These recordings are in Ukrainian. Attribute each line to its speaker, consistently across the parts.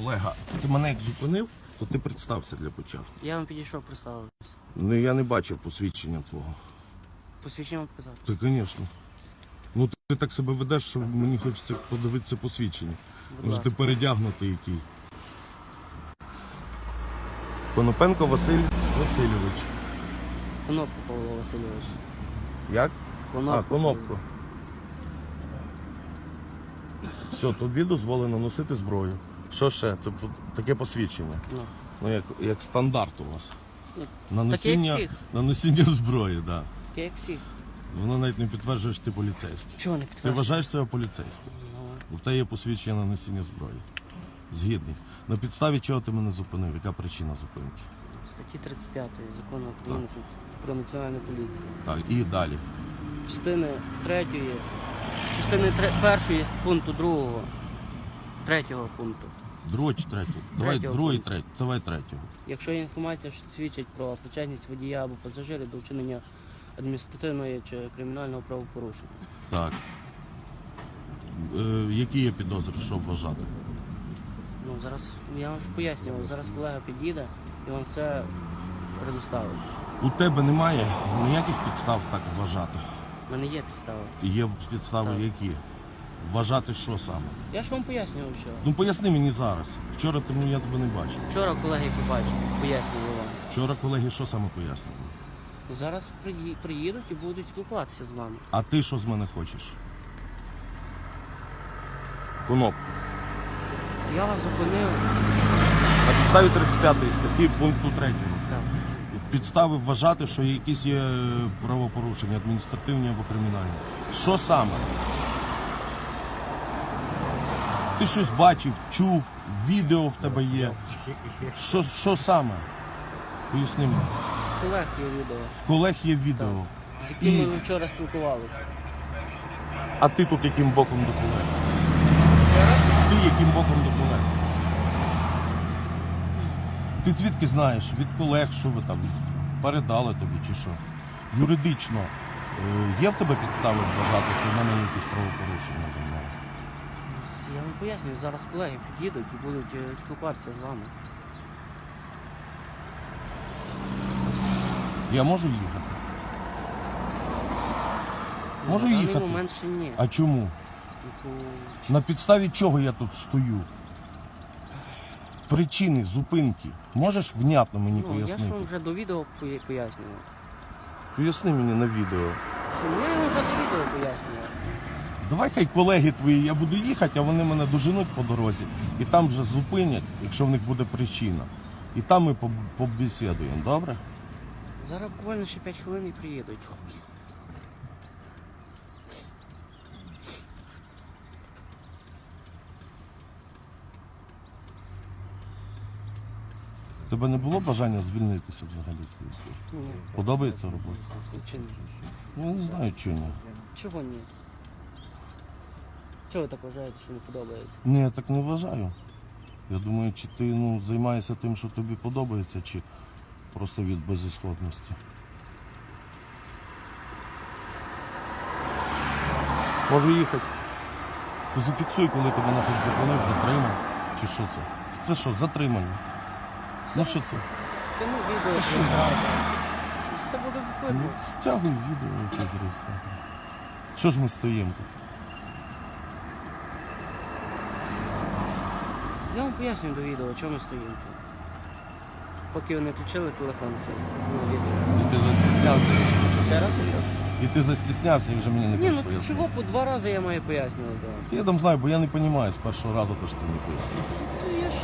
Speaker 1: Олега, ти мене як зупинив, то ти представся для початку.
Speaker 2: Я вам підійшов, представився.
Speaker 1: Ну я не бачив посвідчення твого.
Speaker 2: Посвідчення вам показати.
Speaker 1: Та, звісно. Ну ти, так себе ведеш, що мені хочеться подивитися посвідчення.
Speaker 2: Будь
Speaker 1: Може ти передягнутий який. Конопенко Василь Васильович.
Speaker 2: Конопку Павло Васильович.
Speaker 1: Як? А, конопко. Все, тобі дозволено носити зброю. Що ще? Це таке посвідчення.
Speaker 2: Ну,
Speaker 1: Ну, як, як стандарт у вас.
Speaker 2: Ні,
Speaker 1: На
Speaker 2: як всіх.
Speaker 1: на зброї, так. Да.
Speaker 2: таке як всіх.
Speaker 1: Воно навіть не підтверджує, що ти поліцейський.
Speaker 2: Чого не
Speaker 1: Ти
Speaker 2: підтверджуєш?
Speaker 1: вважаєш себе поліцейським?
Speaker 2: Ну,
Speaker 1: У тебе є посвідчення на носіння зброї. Згідний. На підставі чого ти мене зупинив? Яка причина зупинки?
Speaker 2: статті 35 закону України про національну поліцію.
Speaker 1: Так, і далі.
Speaker 2: Частини 3, частини 1 пункту 2, 3 пункту.
Speaker 1: Другого чи третього? Давай
Speaker 2: Третього
Speaker 1: другий,
Speaker 2: пункту.
Speaker 1: третій. Давай третього.
Speaker 2: Якщо є інформація, що свідчить про причетність водія або пасажира до вчинення адміністративної чи кримінального правопорушення.
Speaker 1: Так. Е, які є підозри, що вважати?
Speaker 2: Ну зараз я вам ж пояснював, зараз колега під'їде і вам все предоставить.
Speaker 1: У тебе немає ніяких підстав так вважати.
Speaker 2: У мене є підстава.
Speaker 1: Є підстави
Speaker 2: Так.
Speaker 1: які? Вважати що саме?
Speaker 2: Я ж вам пояснював вчора.
Speaker 1: Ну поясни мені зараз. Вчора тому я тебе не бачив.
Speaker 2: Вчора колеги побачили, пояснював вам.
Speaker 1: Вчора колеги що саме пояснили?
Speaker 2: Зараз приї- приїдуть і будуть спілкуватися з вами.
Speaker 1: А ти що з мене хочеш? Коноп.
Speaker 2: Я вас зупинив.
Speaker 1: На підставі 35 статті пункту 3.
Speaker 2: Так.
Speaker 1: Підстави вважати, що якісь є правопорушення, адміністративні або кримінальні. Що саме? Ти щось бачив, чув, відео в тебе є. Що, що саме? Поясни мені.
Speaker 2: Колег є відео,
Speaker 1: В колег є відео.
Speaker 2: з якими
Speaker 1: І-
Speaker 2: ви вчора спілкувалися.
Speaker 1: А ти тут яким боком до колег? Ти яким боком до колег? Ти звідки знаєш від колег, що ви там передали тобі чи що? Юридично е, є в тебе підстави вважати, що в мене якісь правопорушення за мною?
Speaker 2: Я вам пояснюю, зараз колеги під'їдуть і будуть е, спілкуватися з вами.
Speaker 1: Я можу їхати? Можу
Speaker 2: На даний
Speaker 1: їхати.
Speaker 2: момент ще ні.
Speaker 1: А чому?
Speaker 2: Ну,
Speaker 1: На підставі чого я тут стою? Причини зупинки. Можеш внятно мені
Speaker 2: Ну, я ж
Speaker 1: пояснити?
Speaker 2: вам вже до відео пояснював.
Speaker 1: Поясни мені на відео.
Speaker 2: Це Я вам вже до відео пояснював.
Speaker 1: Давай хай колеги твої, я буду їхати, а вони мене доженуть по дорозі. І там вже зупинять, якщо в них буде причина. І там ми поб- побесідуємо, добре?
Speaker 2: Зараз буквально ще 5 хвилин і приїдуть.
Speaker 1: Тебе не було бажання звільнитися взагалі з цієї служби?
Speaker 2: Ні,
Speaker 1: Подобається робота?
Speaker 2: чи ні?
Speaker 1: Ну, не знаю, чого ні.
Speaker 2: Чого ні? Чого ви так вважаєте, що не подобається?
Speaker 1: Ні, я так не вважаю. Я думаю, чи ти ну, займаєшся тим, що тобі подобається, чи просто від безісходності. Можу їхати. Ну, Зафіксуй, коли тебе нахід зупинив, затримав. Чи що це? Це що, затримання? Ну що це?
Speaker 2: Та ну відео.
Speaker 1: що?
Speaker 2: Все буде
Speaker 1: Ну,
Speaker 2: видно.
Speaker 1: стягуй відео якесь з. Що ж ми стоїмо тут?
Speaker 2: Я вам пояснюю до відео, чому ми стоїмо тут. Поки ви не включили телефон свій. Ну, відео.
Speaker 1: І ти застіснявся.
Speaker 2: Ще раз?
Speaker 1: І ти застіснявся і вже мені не
Speaker 2: Ні,
Speaker 1: хочеш
Speaker 2: ну
Speaker 1: пояснити.
Speaker 2: чого по два рази я маю пояснювати? вам?
Speaker 1: Я там знаю, бо я не розумію з першого разу, то що ти не пояснюєш.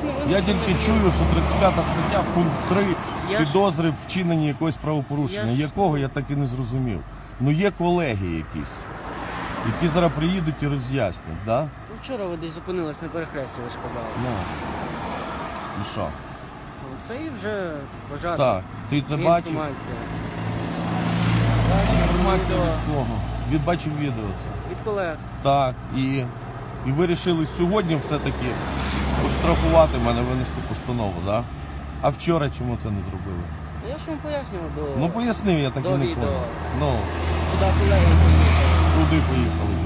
Speaker 2: Ну, я ж не
Speaker 1: Я тільки чую, що 35 стаття, пункт 3,
Speaker 2: Я ж-
Speaker 1: підозри в вчиненні якогось правопорушення.
Speaker 2: Я ж-
Speaker 1: Якого я так і не зрозумів. Ну є колеги якісь, які зараз приїдуть і роз'яснять, да?
Speaker 2: Ну, Вчора ви десь зупинились на перехресті, ви ж казали.
Speaker 1: Ну. І що?
Speaker 2: Ну, Це і вже вважати.
Speaker 1: Так, ти це бачив?
Speaker 2: Інформація.
Speaker 1: Інформація від кого? Від бачив відео це.
Speaker 2: Від колег.
Speaker 1: Так, і, і ви вирішили сьогодні все-таки оштрафувати мене, винести постанову, да? А вчора чому це не зробили?
Speaker 2: Я ж вам пояснював до
Speaker 1: Ну пояснив, я так
Speaker 2: До
Speaker 1: і не
Speaker 2: відео.
Speaker 1: Ну,
Speaker 2: куди колеги поїхали.
Speaker 1: куди поїхали